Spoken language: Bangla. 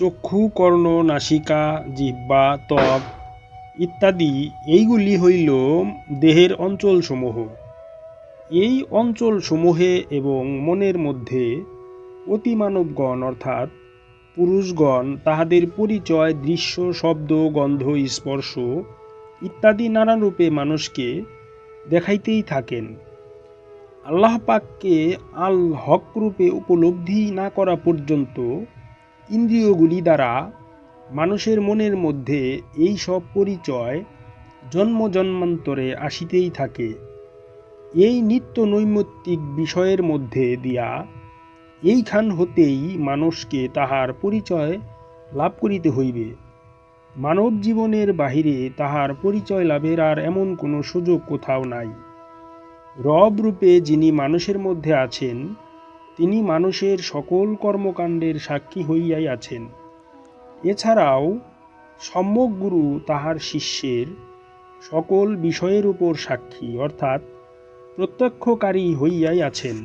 চক্ষু, কর্ণ, নাসিকা, জিহ্বা, ত্বক ইত্যাদি এইগুলি হইল দেহের অঞ্চলসমূহ। এই অঞ্চলসমূহে এবং মনের মধ্যে অতিমানবগণ অর্থাৎ পুরুষগণ তাহাদের পরিচয়, দৃশ্য, শব্দ, গন্ধ, স্পর্শ ইত্যাদি নানারূপে মানুষকে দেখাইতেই থাকেন। আল্লাহ পাককে আল হক রূপে উপলব্ধি না করা পর্যন্ত ইন্দ্রিয়গুলি দ্বারা মানুষের মনের মধ্যে এই সব পরিচয় জন্ম জন্মান্তরে আসিতেই থাকে। এই নিত্য নৈমিত্তিক বিষয়ের মধ্যে দিয়া এইখান হতেই মানুষকে তাহার পরিচয় লাভ করিতে হইবে। মানব জীবনের বাহিরে তাহার পরিচয় লাভের আর এমন কোনো সুযোগ কোথাও নাই। রব রূপে যিনি মানুষের মধ্যে আছেন তিনি মানুষের সকল কর্মকাণ্ডের সাক্ষী হইয়াই আছেন। এছাড়াও সম্যক গুরু তাহার শিষ্যের সকল বিষয়ের উপর সাক্ষী, অর্থাৎ প্রত্যক্ষকারী হইয়াই আছেন।